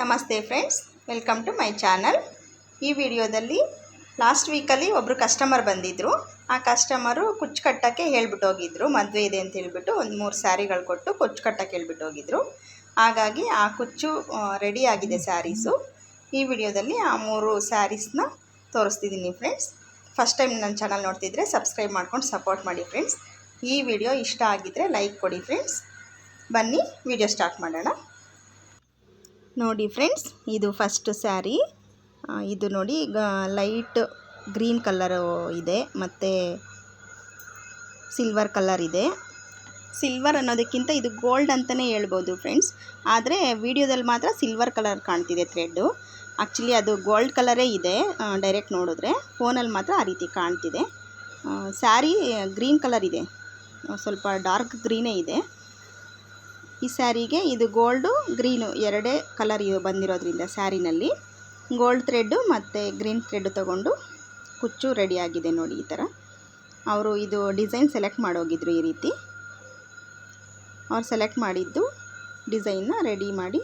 ನಮಸ್ತೆ friends, welcome to my channel. ಈ ವಿಡಿಯೋದಲ್ಲಿ ಲಾಸ್ಟ್ ವೀಕಲ್ಲಿ ಒಬ್ಬರು ಕಸ್ಟಮರ್ ಬಂದಿದ್ದರು ಆ ಕಸ್ಟಮರು ಕುಚ್ಚು ಕಟ್ಟೋಕ್ಕೆ ಹೇಳ್ಬಿಟ್ಟು ಹೋಗಿದ್ರು. ಮದುವೆ ಇದೆ ಅಂತ ಹೇಳ್ಬಿಟ್ಟು ಒಂದು ಮೂರು ಸ್ಯಾರಿಗಳು ಕೊಟ್ಟು ಕುಚ್ಚು ಕಟ್ಟೋಕ್ಕೆ ಹೇಳ್ಬಿಟ್ಟು ಹೋಗಿದ್ರು. ಹಾಗಾಗಿ ಆ ಕುಚ್ಚು ರೆಡಿ ಆಗಿದೆ ಸ್ಯಾರೀಸು. ಈ ವಿಡಿಯೋದಲ್ಲಿ ಆ ಮೂರು ಸ್ಯಾರೀಸ್ನ ತೋರಿಸ್ತಿದ್ದೀನಿ ಫ್ರೆಂಡ್ಸ್. ಫಸ್ಟ್ ಟೈಮ್ ನನ್ನ ಚಾನಲ್ ನೋಡ್ತಿದ್ರೆ ಸಬ್ಸ್ಕ್ರೈಬ್ ಮಾಡ್ಕೊಂಡು ಸಪೋರ್ಟ್ ಮಾಡಿ ಫ್ರೆಂಡ್ಸ್. ಈ ವಿಡಿಯೋ ಇಷ್ಟ ಆಗಿದ್ದರೆ ಲೈಕ್ ಕೊಡಿ ಫ್ರೆಂಡ್ಸ್. ಬನ್ನಿ, ವಿಡಿಯೋ ಸ್ಟಾರ್ಟ್ ಮಾಡೋಣ. ನೋಡಿ ಫ್ರೆಂಡ್ಸ್, ಇದು ಫಸ್ಟ್ ಸ್ಯಾರಿ ಇದು ನೋಡಿ, ಈಗ ಲೈಟ್ ಗ್ರೀನ್ ಕಲರು ಇದೆ, ಮತ್ತು ಸಿಲ್ವರ್ ಕಲರ್ ಇದೆ. ಸಿಲ್ವರ್ ಅನ್ನೋದಕ್ಕಿಂತ ಇದು ಗೋಲ್ಡ್ ಅಂತಲೇ ಹೇಳ್ಬೋದು ಫ್ರೆಂಡ್ಸ್ ಆದರೆ ವಿಡಿಯೋದಲ್ಲಿ ಮಾತ್ರ ಸಿಲ್ವರ್ ಕಲರ್ ಕಾಣ್ತಿದೆ ಥ್ರೆಡ್ಡು ಆ್ಯಕ್ಚುಲಿ ಅದು ಗೋಲ್ಡ್ ಕಲರೇ ಇದೆ ಡೈರೆಕ್ಟ್ ನೋಡಿದ್ರೆ. ಫೋನಲ್ಲಿ ಮಾತ್ರ ಆ ರೀತಿ ಕಾಣ್ತಿದೆ. ಸ್ಯಾರಿ ಗ್ರೀನ್ ಕಲರ್ ಇದೆ. ಸ್ವಲ್ಪ ಡಾರ್ಕ್ ಗ್ರೀನೇ ಇದೆ. ಈ ಸ್ಯಾರಿಗೆ ಇದು ಗೋಲ್ಡು, ಗ್ರೀನು ಎರಡೇ ಕಲರ್ ಇವು ಬಂದಿರೋದ್ರಿಂದ ಸ್ಯಾರಿನಲ್ಲಿ. ಗೋಲ್ಡ್ ಥ್ರೆಡ್ಡು ಮತ್ತು ಗ್ರೀನ್ ಥ್ರೆಡ್ ತೊಗೊಂಡು ಕುಚ್ಚು ರೆಡಿಯಾಗಿದೆ ನೋಡಿ ಈ ಥರ. ಅವರು ಇದು ಡಿಸೈನ್ ಸೆಲೆಕ್ಟ್ ಮಾಡೋಗಿದ್ರು ಈ ರೀತಿ. ಅವ್ರು ಸೆಲೆಕ್ಟ್ ಮಾಡಿದ್ದು ಡಿಸೈನ್ನ ರೆಡಿ ಮಾಡಿ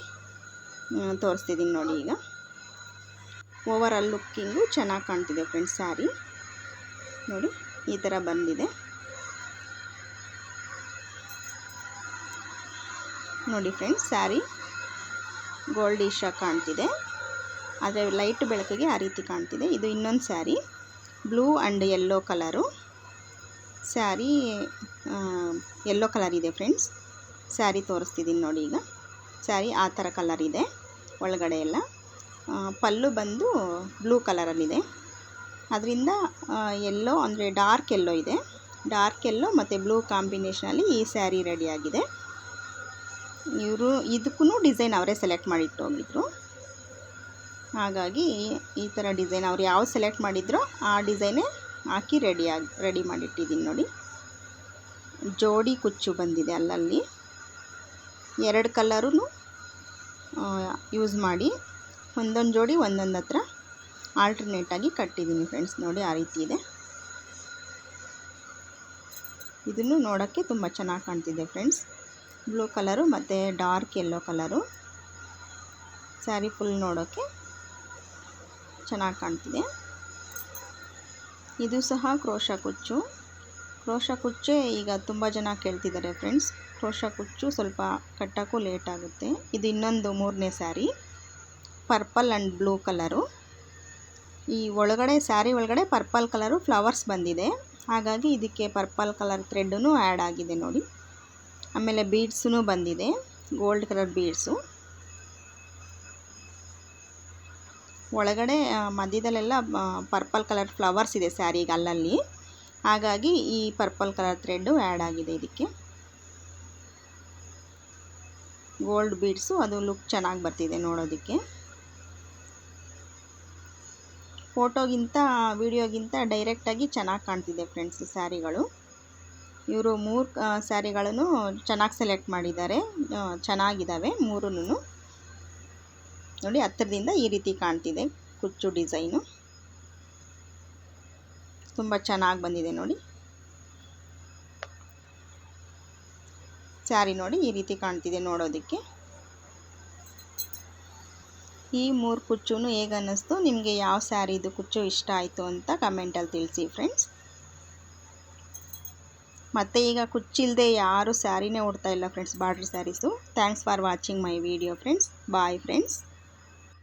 ತೋರಿಸ್ತಿದ್ದೀನಿ ನೋಡಿ ಈಗ. ಓವರ್ ಆಲ್ ಲುಕ್ಕಿಂಗು ಚೆನ್ನಾಗಿ ಕಾಣ್ತಿದೆ ಫ್ರೆಂಡ್ಸ್ ಸ್ಯಾರಿ. ನೋಡಿ ಈ ಥರ ಬಂದಿದೆ. ನೋಡಿ ಫ್ರೆಂಡ್ಸ್, ಸ್ಯಾರಿ ಗೋಲ್ಡಿಶ್ ಕಾಣ್ತಿದೆ. ಆದರೆ ಲೈಟ್ ಬೆಳಕಿಗೆ ಆ ರೀತಿ ಕಾಣ್ತಿದೆ. ಇದು ಇನ್ನೊಂದು sari, blue and yellow colour. Sari yellow colour ಇದೆ ಫ್ರೆಂಡ್ಸ್. ಸ್ಯಾರಿ ತೋರಿಸ್ತಿದ್ದೀನಿ ನೋಡಿ ಈಗ. ಸ್ಯಾರಿ ಆ ಥರ ಕಲರ್ ಇದೆ ಒಳಗಡೆ ಎಲ್ಲ. ಪಲ್ಲು ಬಂದು ಬ್ಲೂ ಕಲರಲ್ಲಿದೆ. ಅದರಿಂದ ಎಲ್ಲೋ ಅಂದರೆ ಡಾರ್ಕ್ ಎಲ್ಲೋ ಇದೆ. ಡಾರ್ಕ್ ಎಲ್ಲೋ ಮತ್ತು ಬ್ಲೂ ಕಾಂಬಿನೇಷನಲ್ಲಿ ಈ ಸ್ಯಾರಿ ರೆಡಿಯಾಗಿದೆ ಇವರು ಇದಕ್ಕೂ ಡಿಸೈನ್ ಅವರೇ ಸೆಲೆಕ್ಟ್ ಮಾಡಿಟ್ಟು ಹೋಗಿದ್ರು. ಹಾಗಾಗಿ ಈ ಥರ ಡಿಸೈನ್ ಅವ್ರು ಯಾವ ಸೆಲೆಕ್ಟ್ ಮಾಡಿದ್ರೋ ಆ ಡಿಸೈನೇ ಹಾಕಿ ರೆಡಿಯಾಗಿ ರೆಡಿ ಮಾಡಿಟ್ಟಿದ್ದೀನಿ ನೋಡಿ. ಜೋಡಿ ಕುಚ್ಚು ಬಂದಿದೆ ಅಲ್ಲಲ್ಲಿ. ಎರಡು ಕಲರೂ ಯೂಸ್ ಮಾಡಿ ಒಂದೊಂದು ಜೋಡಿ ಒಂದೊಂದು ಹತ್ರ ಆಲ್ಟರ್ನೇಟಾಗಿ ಕಟ್ಟಿದ್ದೀನಿ ಫ್ರೆಂಡ್ಸ್ ನೋಡಿ, ಆ ರೀತಿ ಇದೆ. ಇದನ್ನು ನೋಡೋಕ್ಕೆ ತುಂಬ ಚೆನ್ನಾಗಿ ಕಾಣ್ತಿದೆ ಫ್ರೆಂಡ್ಸ್ ಬ್ಲೂ ಕಲರು ಮತ್ತು dark yellow colour. Sari full ನೋಡೋಕ್ಕೆ ಚೆನ್ನಾಗಿ ಕಾಣ್ತಿದೆ. ಇದು ಸಹ ಕ್ರೋಶ ಕುಚ್ಚು. ಕ್ರೋಶ ಕುಚ್ಚೆ ಈಗ ತುಂಬ ಜನ ಕೇಳ್ತಿದ್ದಾರೆ ಫ್ರೆಂಡ್ಸ್ ಕ್ರೋಶ ಕುಚ್ಚು ಸ್ವಲ್ಪ ಕಟ್ಟೋಕ್ಕೂ ಲೇಟ್ ಆಗುತ್ತೆ. ಇದು ಇನ್ನೊಂದು ಮೂರನೇ sari. Purple and blue colour. ಈ ಒಳಗಡೆ, ಸ್ಯಾರಿ ಒಳಗಡೆ ಪರ್ಪಲ್ ಕಲರು ಫ್ಲವರ್ಸ್ ಬಂದಿದೆ. ಹಾಗಾಗಿ ಇದಕ್ಕೆ ಪರ್ಪಲ್ ಕಲರ್ ಥ್ರೆಡ್ಡೂ ಆ್ಯಡ್ ಆಗಿದೆ ನೋಡಿ. ಆಮೇಲೆ ಬೀಡ್ಸೂ ಬಂದಿದೆ. Gold colour beads. ಒಳಗಡೆ ಮಧ್ಯದಲ್ಲೆಲ್ಲ ಪರ್ಪಲ್ ಕಲರ್ ಫ್ಲವರ್ಸ್ ಇದೆ ಸ್ಯಾರಿಗೆ ಅಲ್ಲಲ್ಲಿ ಹಾಗಾಗಿ ಈ ಪರ್ಪಲ್ ಕಲರ್ ಥ್ರೆಡ್ಡು ಆ್ಯಡ್ ಆಗಿದೆ ಇದಕ್ಕೆ. ಗೋಲ್ಡ್ ಬೀಡ್ಸು, ಅದು ಲುಕ್ ಚೆನ್ನಾಗಿ ಬರ್ತಿದೆ ನೋಡೋದಕ್ಕೆ. ಫೋಟೋಗಿಂತ ವಿಡಿಯೋಗಿಂತ ಡೈರೆಕ್ಟಾಗಿ ಚೆನ್ನಾಗಿ ಕಾಣ್ತಿದೆ ಫ್ರೆಂಡ್ಸ್ ಸ್ಯಾರಿಗಳು. ಇವರು ಮೂರು ಸ್ಯಾರಿಗಳನ್ನು ಚೆನ್ನಾಗಿ ಸೆಲೆಕ್ಟ್ ಮಾಡಿದ್ದಾರೆ. ಚೆನ್ನಾಗಿದ್ದಾವೆ ಮೂರೂ ನೋಡಿ ಹತ್ತಿರದಿಂದ ಈ ರೀತಿ ಕಾಣ್ತಿದೆ ಕುಚ್ಚು ಡಿಸೈನು. ತುಂಬ ಚೆನ್ನಾಗಿ ಬಂದಿದೆ ನೋಡಿ. ಸ್ಯಾರಿ ನೋಡಿ ಈ ರೀತಿ ಕಾಣ್ತಿದೆ ನೋಡೋದಕ್ಕೆ. ಈ ಮೂರು ಕುಚ್ಚು ಹೇಗೆ ಅನ್ನಿಸ್ತು ನಿಮಗೆ ಯಾವ ಸ್ಯಾರಿದು ಕುಚ್ಚು ಇಷ್ಟ ಆಯಿತು ಅಂತ ಕಮೆಂಟಲ್ಲಿ ತಿಳಿಸಿ, ಫ್ರೆಂಡ್ಸ್. ಮತ್ತು ಈಗ ಕುಚ್ಚಿಲ್ಲದೆ ಯಾರೂ ಸ್ಯಾರಿನೇ ಉಡ್ತಾ ಇಲ್ಲ friends border saris. Thanks for watching my video friends bye friends